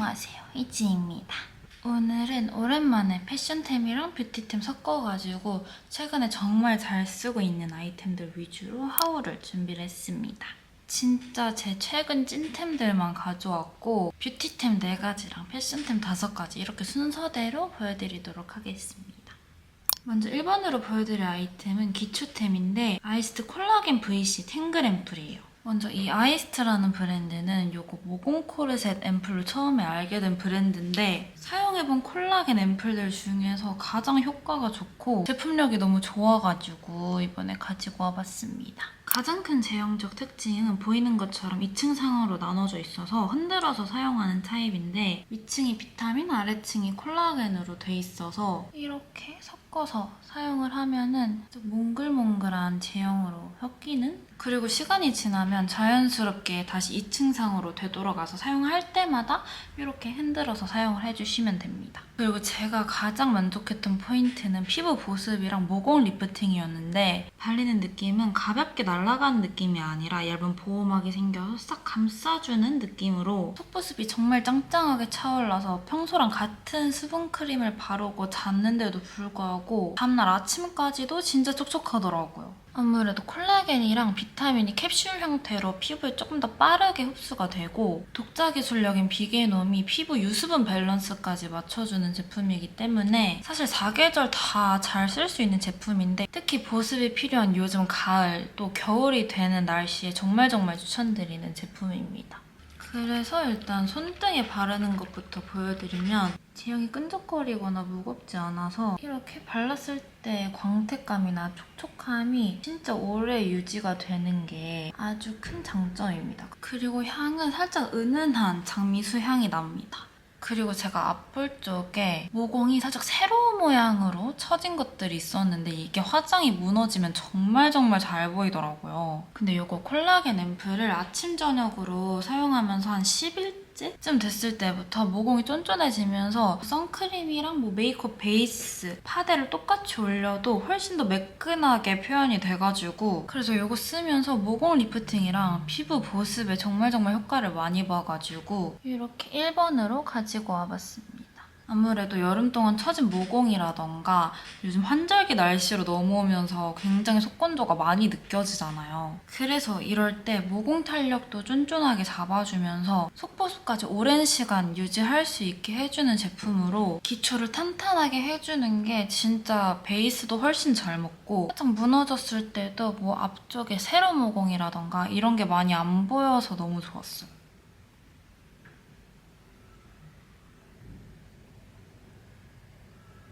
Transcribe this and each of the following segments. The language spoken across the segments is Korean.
안녕하세요. 이지입니다. 오늘은 오랜만에 패션템이랑 뷰티템 섞어가지고 최근에 정말 잘 쓰고 있는 아이템들 위주로 하울을 준비를 했습니다. 진짜 제 최근 찐템들만 가져왔고 뷰티템 4가지랑 패션템 5가지 이렇게 순서대로 보여드리도록 하겠습니다. 먼저 1번으로 보여드릴 아이템은 기초템인데 아이스트 콜라겐 VC 탱글 앰플이에요. 먼저 이 아이스트라는 브랜드는 요거 모공 코르셋 앰플로 처음에 알게 된 브랜드인데 사용해본 콜라겐 앰플들 중에서 가장 효과가 좋고 제품력이 너무 좋아가지고 이번에 가지고 와봤습니다. 가장 큰 제형적 특징은 보이는 것처럼 2층 상으로 나눠져 있어서 흔들어서 사용하는 타입인데 위층이 비타민, 아래층이 콜라겐으로 돼 있어서 이렇게 섞어서 사용을 하면은 좀 몽글몽글한 섞이는 그리고 시간이 지나면 자연스럽게 다시 2층 상으로 되돌아가서 사용할 때마다 이렇게 흔들어서 사용을 해주시면 됩니다. 그리고 제가 가장 만족했던 포인트는 피부 보습이랑 모공 리프팅이었는데 발리는 느낌은 가볍게 날아가는 느낌이 아니라 얇은 보호막이 생겨서 싹 감싸주는 느낌으로 속보습이 정말 짱짱하게 차올라서 평소랑 같은 수분크림을 바르고 잤는데도 불구하고 다음날 아침까지도 진짜 촉촉하더라고요. 아무래도 콜라겐이랑 비타민이 캡슐 형태로 피부에 조금 더 빠르게 흡수가 되고 독자 기술력인 비게놈이 피부 유수분 밸런스까지 맞춰주는 제품이기 때문에 사실 사계절 다 잘 쓸 수 있는 제품인데 특히 보습이 필요한 요즘 가을 또 겨울이 되는 날씨에 정말 정말 추천드리는 제품입니다. 그래서 일단 손등에 바르는 것부터 보여드리면 제형이 끈적거리거나 무겁지 않아서 이렇게 발랐을 때 광택감이나 촉촉함이 진짜 오래 유지가 되는 게 아주 큰 장점입니다. 그리고 향은 살짝 은은한 장미수 향이 납니다. 그리고 제가 앞볼 쪽에 모공이 살짝 세로 모양으로 처진 것들이 있었는데 이게 화장이 무너지면 정말 정말 잘 보이더라고요. 근데 이거 콜라겐 앰플을 아침 저녁으로 사용하면서 한 10일 째 쯤 됐을 때부터 모공이 쫀쫀해지면서 선크림이랑 뭐 메이크업 베이스, 파데를 똑같이 올려도 훨씬 더 매끈하게 표현이 돼가지고 그래서 이거 쓰면서 모공 리프팅이랑 피부 보습에 정말 정말 효과를 많이 봐가지고 이렇게 1번으로 가지고 와봤습니다. 아무래도 여름 동안 처진 모공이라던가 요즘 환절기 날씨로 넘어오면서 굉장히 속건조가 많이 느껴지잖아요. 그래서 이럴 때 모공 탄력도 쫀쫀하게 잡아주면서 속보습까지 오랜 시간 유지할 수 있게 해주는 제품으로 기초를 탄탄하게 해주는 게 진짜 베이스도 훨씬 잘 먹고 살짝 무너졌을 때도 뭐 앞쪽에 세로 모공이라던가 이런 게 많이 안 보여서 너무 좋았어요.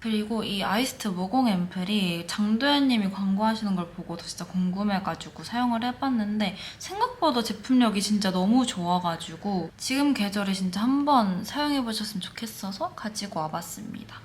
그리고 이 아이스트 모공 앰플이 장도연님이 광고하시는 걸 보고도 진짜 궁금해가지고 사용을 해봤는데 생각보다 제품력이 진짜 너무 좋아가지고 지금 계절에 진짜 한번 사용해보셨으면 좋겠어서 가지고 와봤습니다.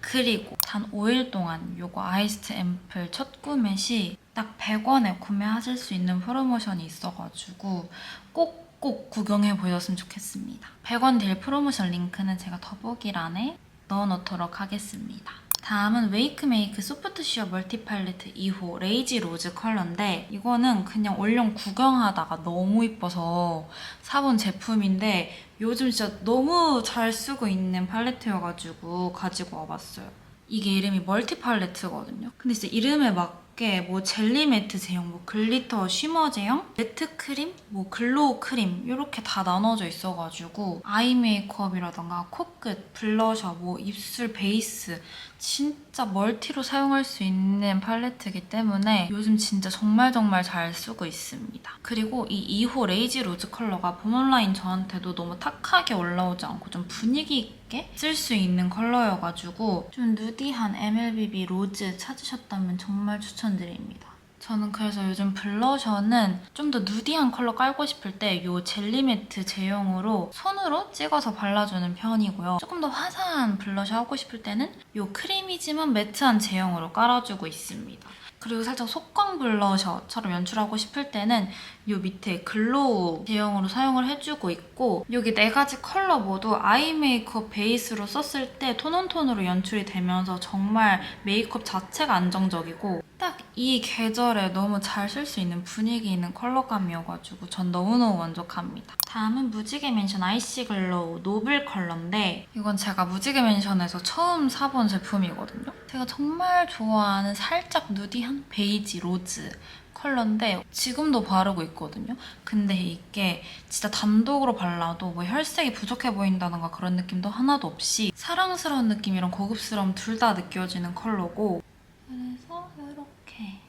그리고 단 5일 동안 이거 아이스트 앰플 첫 구매 시 딱 100원에 구매하실 수 있는 프로모션이 있어가지고 꼭꼭 구경해 보셨으면 좋겠습니다. 100원 딜 프로모션 링크는 제가 더보기란에 넣어놓도록 하겠습니다. 다음은 웨이크메이크 소프트 쉬어 멀티 팔레트 2호 레이지 로즈 컬러인데 이거는 그냥 올영 구경하다가 너무 이뻐서 사본 제품인데 요즘 진짜 너무 잘 쓰고 있는 팔레트여가지고 가지고 와봤어요. 이게 이름이 멀티 팔레트거든요. 근데 진짜 이름에 맞 게뭐 젤리 매트 제형, 뭐 글리터 쉬머 제형, 매트 크림, 뭐 글로우 크림? 이렇게 다 나눠져 있어가지고 아이 메이크업이라던가 코끝, 블러셔, 뭐 입술 베이스 진짜 멀티로 사용할 수 있는 팔레트이기 때문에 요즘 진짜 정말 정말 잘 쓰고 있습니다. 그리고 이 2호 레이지 로즈 컬러가 봄 온라인 저한테도 너무 탁하게 올라오지 않고 좀 분위기 있게 쓸 수 있는 컬러여가지고 좀 누디한 MLBB 로즈 찾으셨다면 정말 추천드립니다. 저는 그래서 요즘 블러셔는 좀 더 누디한 컬러 깔고 싶을 때 이 젤리 매트 제형으로 손으로 찍어서 발라주는 편이고요. 조금 더 화사한 블러셔 하고 싶을 때는 이 크림이지만 매트한 제형으로 깔아주고 있습니다. 그리고 살짝 속광 블러셔처럼 연출하고 싶을 때는 이 밑에 글로우 제형으로 사용을 해주고 있고 여기 네 가지 컬러 모두 아이 메이크업 베이스로 썼을 때 톤온톤으로 연출이 되면서 정말 메이크업 자체가 안정적이고 딱 이 계절에 너무 잘 쓸 수 있는 분위기 있는 컬러감이어가지고 전 너무너무 만족합니다. 다음은 무지개 맨션 아이시 글로우 노블 컬러인데 이건 제가 무지개 맨션에서 처음 사본 제품이거든요. 제가 정말 좋아하는 살짝 누디한 베이지 로즈 컬러인데 지금도 바르고 있거든요. 근데 이게 진짜 단독으로 발라도 뭐 혈색이 부족해 보인다던가 그런 느낌도 하나도 없이 사랑스러운 느낌이랑 고급스러움 둘 다 느껴지는 컬러고 그래서 이렇게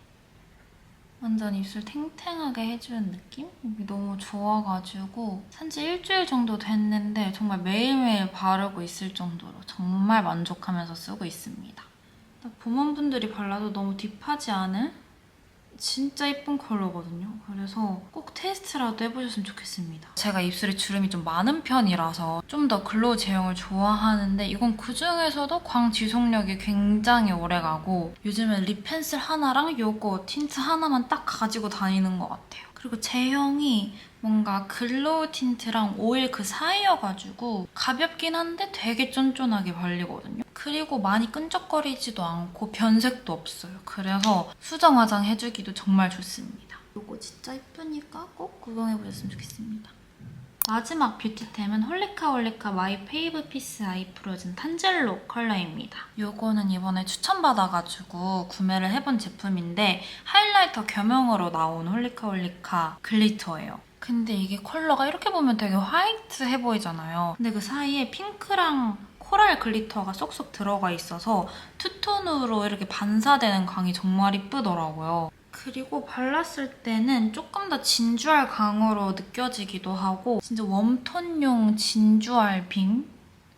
완전 입술 탱탱하게 해주는 느낌? 이게 너무 좋아가지고 산지 일주일 정도 됐는데 정말 매일매일 바르고 있을 정도로 정말 만족하면서 쓰고 있습니다. 봄원분들이 발라도 너무 딥하지 않은 진짜 예쁜 컬러거든요. 그래서 꼭 테스트라도 해보셨으면 좋겠습니다. 제가 입술에 주름이 좀 많은 편이라서 좀 더 글로우 제형을 좋아하는데 이건 그중에서도 광 지속력이 굉장히 오래가고 요즘은 립 펜슬 하나랑 요거 틴트 하나만 딱 가지고 다니는 것 같아요. 그리고 제형이 뭔가 글로우 틴트랑 오일 그 사이여가지고 가볍긴 한데 되게 쫀쫀하게 발리거든요. 그리고 많이 끈적거리지도 않고 변색도 없어요. 그래서 수정 화장 해주기도 정말 좋습니다. 이거 진짜 예쁘니까 꼭 구경해보셨으면 좋겠습니다. 마지막 뷰티템은 홀리카 홀리카 마이 페이브 피스 아이 프로즌 탄젤로 컬러입니다. 이거는 이번에 추천받아가지고 구매를 해본 제품인데 하이라이터 겸용으로 나온 홀리카 홀리카 글리터예요. 근데 이게 컬러가 이렇게 보면 되게 화이트해 보이잖아요. 근데 그 사이에 핑크랑 코랄 글리터가 쏙쏙 들어가 있어서 투톤으로 이렇게 반사되는 광이 정말 이쁘더라고요. 그리고 발랐을 때는 조금 더 진주알 광으로 느껴지기도 하고 진짜 웜톤용 진주알 빙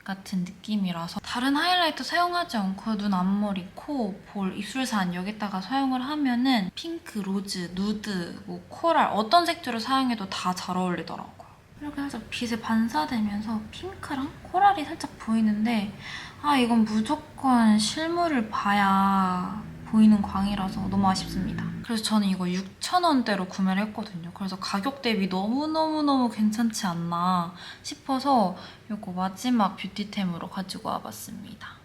같은 느낌이라서 다른 하이라이터 사용하지 않고 눈 앞머리, 코, 볼, 입술산 여기다가 사용을 하면은 핑크, 로즈, 누드, 뭐 코랄 어떤 색조를 사용해도 다 잘 어울리더라고요. 이렇게 살짝 빛에 반사되면서 핑크랑 코랄이 살짝 보이는데 아 이건 무조건 실물을 봐야 보이는 광이라서 너무 아쉽습니다. 그래서 저는 이거 6,000원대로 구매를 했거든요. 그래서 가격 대비 너무너무너무 괜찮지 않나 싶어서 이거 마지막 뷰티템으로 가지고 와봤습니다.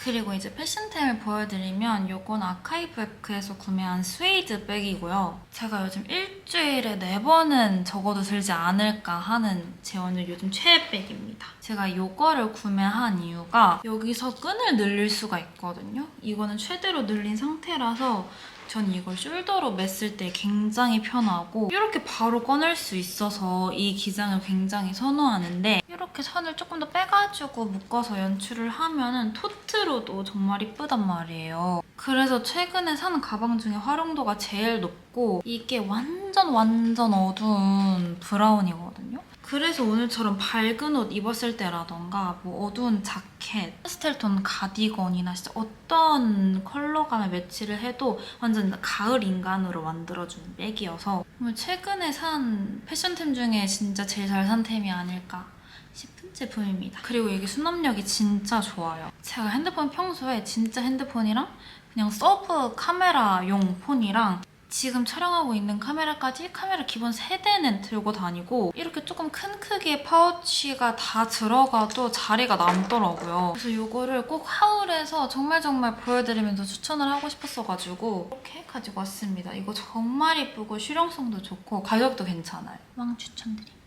그리고 이제 패션템을 보여드리면 이건 아카이브에크에서 구매한 스웨이드 백이고요. 제가 요즘 일주일에 네번은 적어도 들지 않을까 하는 제 오늘 요즘 최애 백입니다. 제가 이거를 구매한 이유가 여기서 끈을 늘릴 수가 있거든요. 이거는 최대로 늘린 상태라서 전 이걸 숄더로 맸을 때 굉장히 편하고 이렇게 바로 꺼낼 수 있어서 이 기장을 굉장히 선호하는데 이렇게 선을 조금 더 빼가지고 묶어서 연출을 하면은 토트로도 정말 이쁘단 말이에요. 그래서 최근에 산 가방 중에 활용도가 제일 높고 이게 완전 완전 어두운 브라운이거든요. 그래서 오늘처럼 밝은 옷 입었을 때라던가 뭐 어두운 자켓, 파스텔톤 가디건이나 진짜 어떤 컬러감에 매치를 해도 완전 가을 인간으로 만들어주는 백이어서 최근에 산 패션템 중에 진짜 제일 잘 산 템이 아닐까 싶은 제품입니다. 그리고 이게 수납력이 진짜 좋아요. 제가 핸드폰 평소에 진짜 핸드폰이랑 그냥 서브 카메라용 폰이랑 지금 촬영하고 있는 카메라까지 카메라 기본 3대는 들고 다니고 이렇게 조금 큰 크기의 파우치가 다 들어가도 자리가 남더라고요. 그래서 이거를 꼭 하울에서 정말 정말 보여드리면서 추천을 하고 싶었어가지고 이렇게 가지고 왔습니다. 이거 정말 예쁘고 실용성도 좋고 가격도 괜찮아요. 왕 추천드립니다.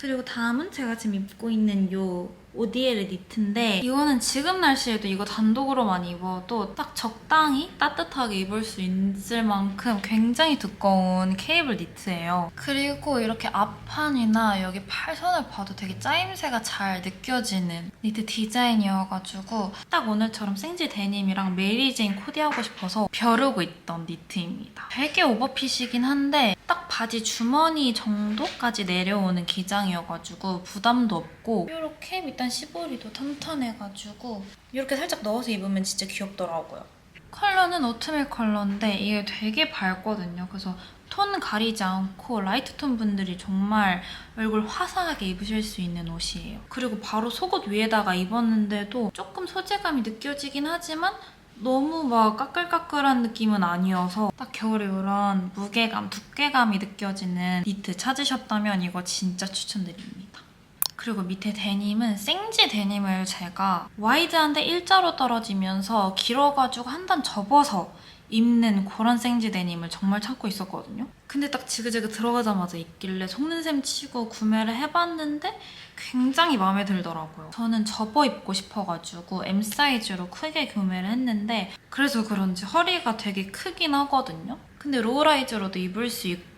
그리고 다음은 제가 지금 입고 있는 요 오디에르 니트인데 이거는 지금 날씨에도 이거 단독으로만 입어도 딱 적당히 따뜻하게 입을 수 있을 만큼 굉장히 두꺼운 케이블 니트예요. 그리고 이렇게 앞판이나 여기 팔선을 봐도 되게 짜임새가 잘 느껴지는 니트 디자인이어가지고 딱 오늘처럼 생지 데님이랑 메리제인 코디하고 싶어서 벼르고 있던 니트입니다. 되게 오버핏이긴 한데 딱 바지 주머니 정도까지 내려오는 기장이어가지고 부담도 없고 이렇게 밑단 시보리도 탄탄해가지고 이렇게 살짝 넣어서 입으면 진짜 귀엽더라고요. 컬러는 오트밀 컬러인데 이게 되게 밝거든요. 그래서 톤 가리지 않고 라이트 톤 분들이 정말 얼굴 화사하게 입으실 수 있는 옷이에요. 그리고 바로 속옷 위에다가 입었는데도 조금 소재감이 느껴지긴 하지만 너무 막 까끌까끌한 느낌은 아니어서 딱 겨울에 이런 무게감, 두께감이 느껴지는 니트 찾으셨다면 이거 진짜 추천드립니다. 그리고 밑에 데님은 생지 데님을 제가 와이드한데 일자로 떨어지면서 길어가지고 한 단 접어서 입는 그런 생지 데님을 정말 찾고 있었거든요. 근데 딱 지그재그 들어가자마자 있길래 속는 셈 치고 구매를 해봤는데 굉장히 마음에 들더라고요. 저는 접어 입고 싶어가지고 M 사이즈로 크게 구매를 했는데 그래서 그런지 허리가 되게 크긴 하거든요. 근데 로우라이즈로도 입을 수 있고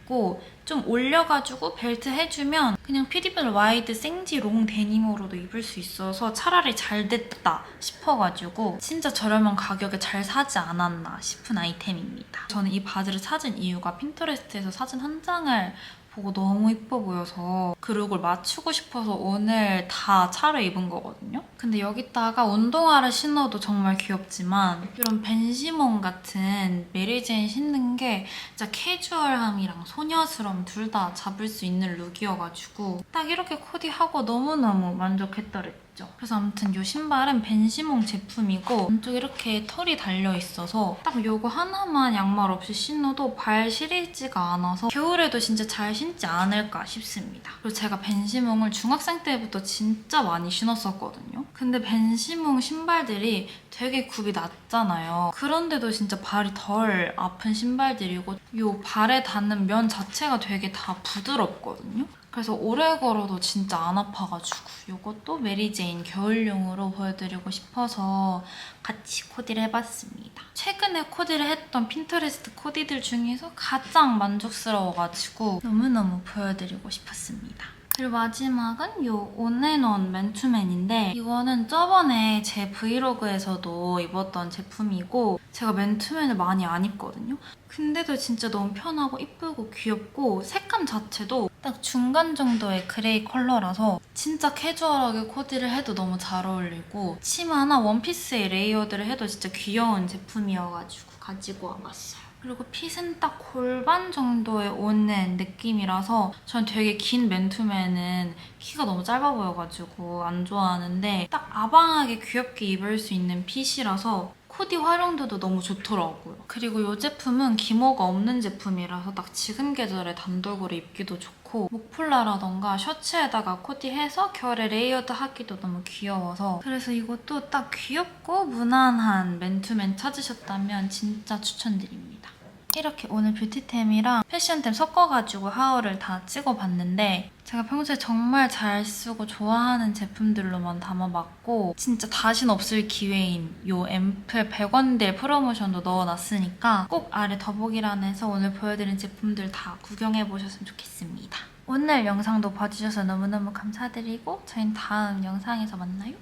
좀 올려가지고 벨트 해주면 그냥 피디블 와이드 생지 롱 데님으로도 입을 수 있어서 차라리 잘 됐다 싶어가지고 진짜 저렴한 가격에 잘 사지 않았나 싶은 아이템입니다. 저는 이 바지를 찾은 이유가 핀터레스트에서 사진 한 장을 보고 너무 이뻐 보여서 그 룩을 맞추고 싶어서 오늘 다 차려 입은 거거든요. 근데 여기다가 운동화를 신어도 정말 귀엽지만 이런 벤시몬 같은 메리제인 신는 게 진짜 캐주얼함이랑 소녀스러움 둘 다 잡을 수 있는 룩이어가지고 딱 이렇게 코디하고 너무너무 만족했더랬죠. 그래서 아무튼 이 신발은 벤시몽 제품이고 안쪽에 이렇게 털이 달려있어서 딱 이거 하나만 양말 없이 신어도 발 시리지가 않아서 겨울에도 진짜 잘 신지 않을까 싶습니다. 그리고 제가 벤시몽을 중학생 때부터 진짜 많이 신었었거든요. 근데 벤시몽 신발들이 되게 굽이 낮잖아요. 그런데도 진짜 발이 덜 아픈 신발들이고 이 발에 닿는 면 자체가 되게 다 부드럽거든요. 그래서 오래 걸어도 진짜 안 아파가지고 이것도 메리제인 겨울용으로 보여드리고 싶어서 같이 코디를 해봤습니다. 최근에 코디를 했던 핀터레스트 코디들 중에서 가장 만족스러워가지고 너무너무 보여드리고 싶었습니다. 그리고 마지막은 이 온앤온 맨투맨인데 이거는 저번에 제 브이로그에서도 입었던 제품이고 제가 맨투맨을 많이 안 입거든요. 근데도 진짜 너무 편하고 이쁘고 귀엽고 색감 자체도 딱 중간 정도의 그레이 컬러라서 진짜 캐주얼하게 코디를 해도 너무 잘 어울리고 치마나 원피스에 레이어드를 해도 진짜 귀여운 제품이어가지고 가지고 와봤어요. 그리고 핏은 딱 골반 정도에 오는 느낌이라서 전 되게 긴 맨투맨은 키가 너무 짧아 보여가지고 안 좋아하는데 딱 아방하게 귀엽게 입을 수 있는 핏이라서 코디 활용도도 너무 좋더라고요. 그리고 이 제품은 기모가 없는 제품이라서 딱 지금 계절에 단독으로 입기도 좋고 목폴라라던가 셔츠에다가 코디해서 겨울에 레이어드 하기도 너무 귀여워서 그래서 이것도 딱 귀엽고 무난한 맨투맨 찾으셨다면 진짜 추천드립니다. 이렇게 오늘 뷰티템이랑 패션템 섞어가지고 하울을 다 찍어봤는데 제가 평소에 정말 잘 쓰고 좋아하는 제품들로만 담아봤고 진짜 다신 없을 기회인 요 앰플 100원대 프로모션도 넣어놨으니까 꼭 아래 더보기란에서 오늘 보여드린 제품들 다 구경해보셨으면 좋겠습니다. 오늘 영상도 봐주셔서 너무너무 감사드리고 저희는 다음 영상에서 만나요.